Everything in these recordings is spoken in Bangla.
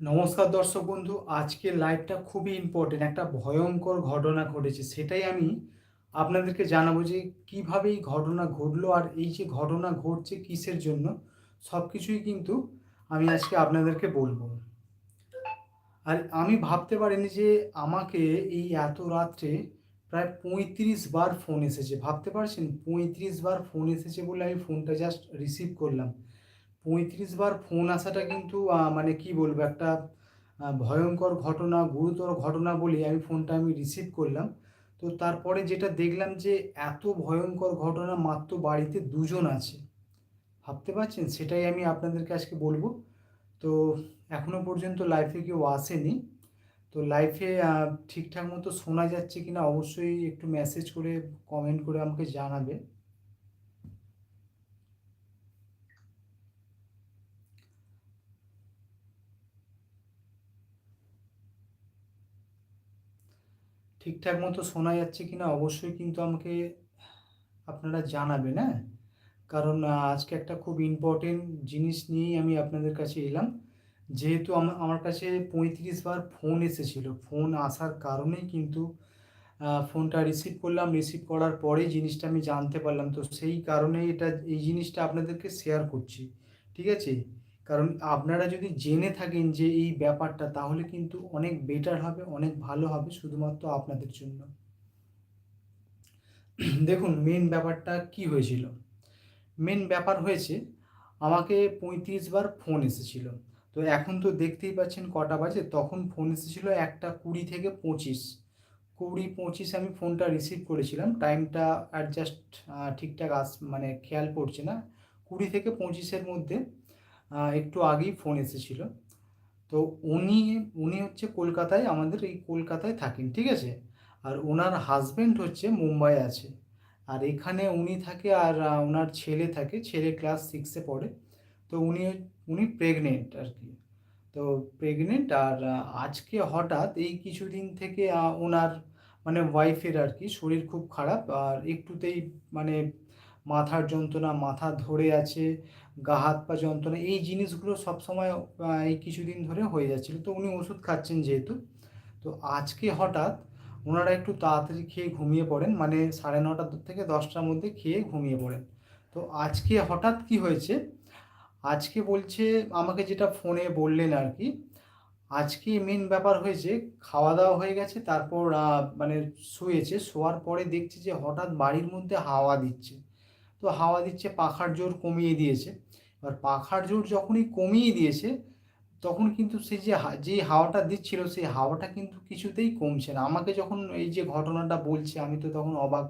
নমস্কার দর্শক বন্ধু, আজকের লাইভটা খুবই ইম্পর্টেন্ট একটা ভয়ঙ্কর ঘটনা ঘটেছে, সেটাই আমি আপনাদেরকে জানাব যে কীভাবে এই ঘটনা ঘটলো আর এই যে ঘটনা ঘটছে কিসের জন্য সব কিছুই কিন্তু আমি আজকে আপনাদেরকে বলব। আর আমি ভাবতে পারিনি যে আমাকে এই এত রাত্রে প্রায় পঁয়ত্রিশ বার ফোন এসেছে, ভাবতে পারছেন? পঁয়ত্রিশ বার ফোন এসেছে বলে আমি ফোনটা জাস্ট রিসিভ করলাম। পঁয়ত্রিশ বার ফোন আসাটা কিন্তু মানে কি বলব, একটা ভয়ঙ্কর ঘটনা, গুরুতর ঘটনা বলে আমি ফোনটা আমি রিসিভ করলাম। তো তারপরে যেটা দেখলাম যে, এত ভয়ঙ্কর ঘটনা মাত্র বাড়িতে দুজন আছে। ভাবতে পারছেন? সেটাই আমি আপনাদেরকে আজকে বলব। তো এখনও পর্যন্ত লাইফে কেউ আসেনি। তো লাইফে ঠিকঠাক মতো শোনা যাচ্ছে কিনা অবশ্যই একটু মেসেজ করে কমেন্ট করে আমাকে জানাবে। ঠিকঠাক মতো শোনা যাচ্ছে কিনা অবশ্যই কিন্তু আমাকে আপনারা জানাবেন হ্যাঁ? কারণ আজকে একটা খুব ইম্পর্টেন্ট জিনিস নিয়েই আমি আপনাদের কাছে এলাম। যেহেতু আমা- আমার কাছে পঁয়ত্রিশ বার ফোন এসেছিল। ফোন আসার কারণেই কিন্তু ফোনটা রিসিভ করলাম। রিসিভ করার পরেই জিনিসটা আমি জানতে পারলাম। তো সেই কারণেই এটা, এই জিনিসটা আপনাদেরকে শেয়ার করছি। ঠিক আছে? কারণ আপনারা যদি জেনে থাকেন যে এই ব্যাপারটা, তাহলে কিন্তু অনেক বেটার হবে, অনেক ভালো হবে শুধুমাত্র আপনাদের জন্য। দেখুন মেন ব্যাপারটা কি হয়েছিল? মেন ব্যাপার হয়েছে, আমাকে পঁয়ত্রিশ বার ফোন এসেছিল। তো এখন তো দেখতেই পাচ্ছেন কটা বাজে, তখন ফোন এসেছিল একটা কুড়ি থেকে পঁচিশ। কুড়ি, পঁচিশ আমি ফোনটা রিসিভ করেছিলাম টাইমটা অ্যাডজাস্ট ঠিকঠাক আস মানে খেয়াল পড়ছে না। কুড়ি থেকে পঁচিশের মধ্যে একটু আগেই ফোন এসেছিল। তো উনি উনি হচ্ছে কলকাতায়, আমাদের এই কলকাতায় থাকেন, ঠিক আছে? আর ওনার হাজবেন্ড হচ্ছে মুম্বাই আছে। আর এখানে উনি থাকে আর ওনার ছেলে থাকে, ছেলে ক্লাস সিক্সে পড়ে। তো উনি উনি প্রেগনেন্ট আর কি। তো প্রেগনেন্ট আর আজকে হঠাৎ এই কিছুদিন থেকে ওনার মানে ওয়াইফের আর কি শরীর খুব খারাপ। আর একটুতেই মানে মাথার যন্ত্রণা, মাথা ধরে আছে, গা, হাত পা যন্ত্রণা, এই জিনিসগুলো সবসময় এই কিছুদিন ধরে হয়ে যাচ্ছিল। তো উনি ওষুধ খাচ্ছেন যেহেতু। তো আজকে হঠাৎ ওনারা একটু তাড়াতাড়ি খেয়ে ঘুমিয়ে পড়েন মানে সাড়ে নটা থেকে দশটার মধ্যে খেয়ে ঘুমিয়ে পড়েন। তো আজকে হঠাৎ কি হয়েছে? আজকে বলছে, আমাকে যেটা ফোনে বললেন আর কি, আজকে মেন ব্যাপার হয়েছে খাওয়া দাওয়া হয়ে গেছে, তারপর মানে শুয়েছে, শোয়ার পরে দেখছে যে হঠাৎ বাড়ির মধ্যে হাওয়া দিচ্ছে। তো হাওয়া দিচ্ছে, পাখার জোর কমিয়ে দিয়েছে। এবার পাখার জোর যখনই কমিয়ে দিয়েছে, তখন কিন্তু সেই যে যে হাওয়াটা দিচ্ছিল সেই হাওয়াটা কিন্তু কিছুতেই কমছে না। আমাকে যখন এই যে ঘটনাটা বলছে, আমি তো তখন অবাক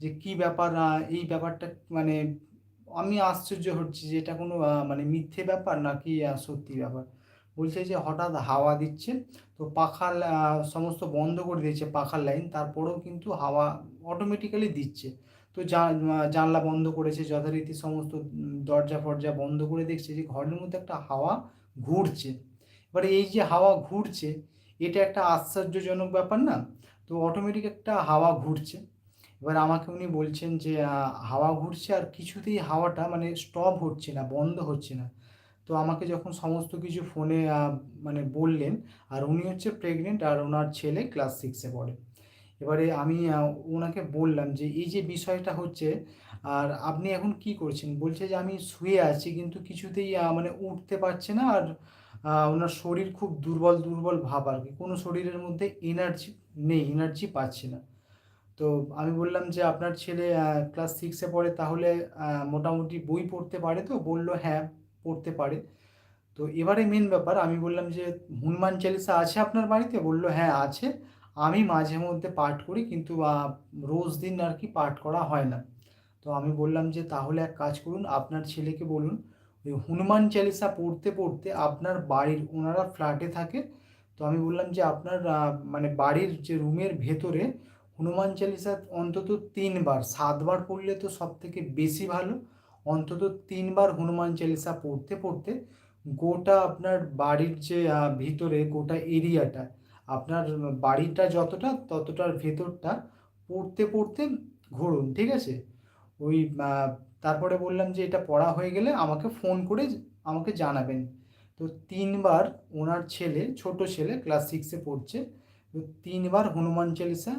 যে কি ব্যাপার এই ব্যাপারটা মানে আমি আশ্চর্য হচ্ছি যে এটা কোনো মানে মিথ্যে ব্যাপার নাকি সত্যি ব্যাপার? বলছে যে হঠাৎ হাওয়া দিচ্ছে, তো পাখার সমস্ত বন্ধ করে দিয়েছে পাখার লাইন তারপরেও কিন্তু হাওয়া অটোমেটিক্যালি দিচ্ছে। তো জানলা বন্ধ করেছে, যথারীতি সমস্ত দরজা ফরজা বন্ধ করে দেখছে যে ঘরের মধ্যে একটা হাওয়া ঘুরছে। এবার এই যে হাওয়া ঘুরছে, এটা একটা আশ্চর্যজনক ব্যাপার না? তো অটোমেটিক একটা হাওয়া ঘুরছে। এবার আমাকে উনি বলছেন যে হাওয়া ঘুরছে আর কিছুতেই হাওয়াটা মানে স্টপ হচ্ছে না, বন্ধ হচ্ছে না। তো আমাকে যখন সমস্ত কিছু ফোনে মানে বললেন, আর উনি হচ্ছে প্রেগনেন্ট আর ওনার ছেলে ক্লাস সিক্সে পড়ে। এবারে আমি ওনাকে বললাম যে এই যে বিষয়টা হচ্ছে, আর আপনি এখন কি করছেন? বলছে যে আমি শুয়ে আছি, কিন্তু কিছুতেই মানে উঠতে পারছে না, আর ওনার শরীর খুব দুর্বল দুর্বল ভাব আর কি। কোনো শরীরের মধ্যে এনার্জি নেই এনার্জি পাচ্ছে না। তো আমি বললাম যে আপনার ছেলে ক্লাস সিক্সে পড়ে, তাহলে মোটামুটি বই পড়তে পারে তো? বলল হ্যাঁ পড়তে পারে। তো এবারে মেন ব্যাপার, আমি বললাম যে, হনুমান চালিসা আছে আপনার বাড়িতে? বলল হ্যাঁ আছে। আমি মাঝে মধ্যে পাঠ করি, কিন্তু রোজ দিন আর কি পাঠ করা হয় না। তো আমি বললাম যে, তাহলে এক কাজ করুন, আপনার ছেলেকে বলুন, ওই হনুমান চালিসা পড়তে পড়তে আপনার বাড়ির ওনারা ফ্ল্যাটে থাকে। তো আমি বললাম যে, আপনার মানে বাড়ির যে রুমের ভেতরে হনুমান চালিসা অন্তত তিনবার, সাতবার পড়লে তো সব থেকে বেশি ভালো। অন্তত তিনবার হনুমান চালিসা পড়তে পড়তে গোটা আপনার বাড়ির যে ভিতরে, গোটা এরিয়াটা আপনার বাড়িটা যতটা, ততটার ভেতরটা পড়তে পড়তে ঘুরুন, ঠিক আছে? ওই তারপরে বললাম যে এটা পড়া হয়ে গেলে আমাকে ফোন করে আমাকে জানাবেন। তো তিনবার ওনার ছেলে, ছোট ছেলে ক্লাস সিক্সে পড়ছে, তো তিনবার হনুমান চালিসা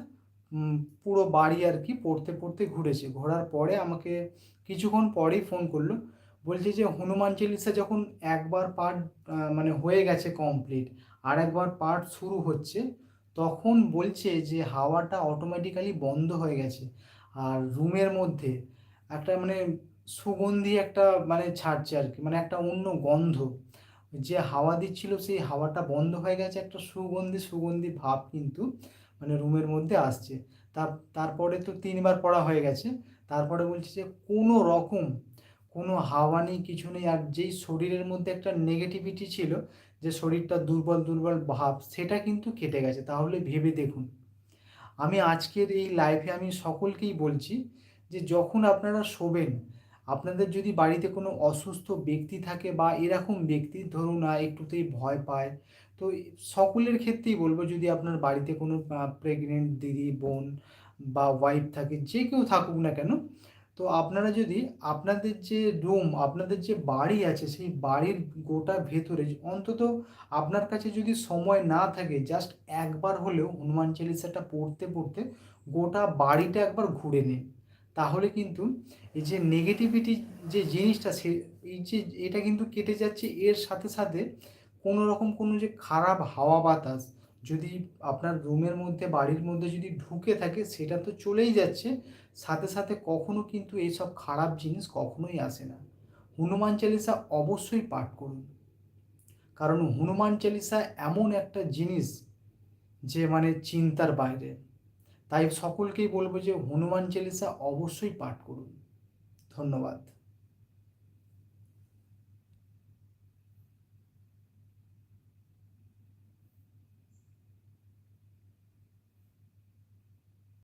পুরো বাড়ি আর কি পড়তে পড়তে ঘুরেছে। ঘোরার পরে আমাকে কিছুক্ষণ পরেই ফোন করল, বলছে যে হনুমান চালিসা যখন একবার পার্ট মানে হয়ে গেছে কমপ্লিট আর একবার পার্ট শুরু হচ্ছে, তখন বলছে যে হাওয়াটা অটোমেটিক্যালি বন্ধ হয়ে গেছে। আর রুমের মধ্যে একটা মানে সুগন্ধি একটা মানে ছাড়ছে আর কি মানে একটা অন্য গন্ধ। যে হাওয়া দিচ্ছিল, সেই হাওয়াটা বন্ধ হয়ে গেছে, একটা সুগন্ধি সুগন্ধি ভাব কিন্তু মানে রুমের মধ্যে আসছে। তার, তারপরে তো তিনবার পড়া হয়ে গেছে। তারপরে বলছে যে কোনো রকম কোনো হাওয়া নেই, কিছু নেই, আর যেই শরীরের মধ্যে একটা নেগেটিভিটি ছিল যে শরীরটা দুর্বল দুর্বল ভাব, সেটা কিন্তু কেটে গেছে। তাহলে ভেবে দেখুন। আমি আজকের এই লাইফে আমি সকলকেই বলছি যে, যখন আপনারা শোবেন, আপনাদের যদি বাড়িতে কোনো অসুস্থ ব্যক্তি থাকে বা এরকম ব্যক্তি, ধরুন না একটুতেই ভয় পায়, তো সকলের ক্ষেত্রেই বলব, যদি আপনার বাড়িতে কোনো প্রেগনেন্ট দিদি, বোন বা ওয়াইফ থাকে, যে কেউ থাকুক না কেন তো আপনারা যদি আপনাদের যে রুম আপনাদের যে বাড়ি আছে, সেই বাড়ির গোটা ভেতরে অন্তত আপনার কাছে যদি সময় না থাকে জাস্ট একবার হলেও হনুমান চালিসাটা পড়তে পড়তে গোটা বাড়িটা একবার ঘুরে নিন। তাহলে কিন্তু এই যে নেগেটিভিটি যে জিনিসটা, সে এই যে এটা কিন্তু কেটে যাচ্ছে, এর সাথে সাথে কোনো রকম কোনো যে খারাপ হাওয়া বাতাস যদি আপনার রুমের মধ্যে, বাড়ির মধ্যে যদি ঢুকে থাকে, সেটা তো চলেই যাচ্ছে। সাথে সাথে কখনো কিন্তু এইসব খারাপ জিনিস কখনোই আসে না। হনুমান চালিসা অবশ্যই পাঠ করুন। কারণ হনুমান চালিসা এমন একটা জিনিস যে মানে চিন্তার বাইরে। তাই সকলকেই বলব যে হনুমান চালিসা অবশ্যই পাঠ করুন। ধন্যবাদ।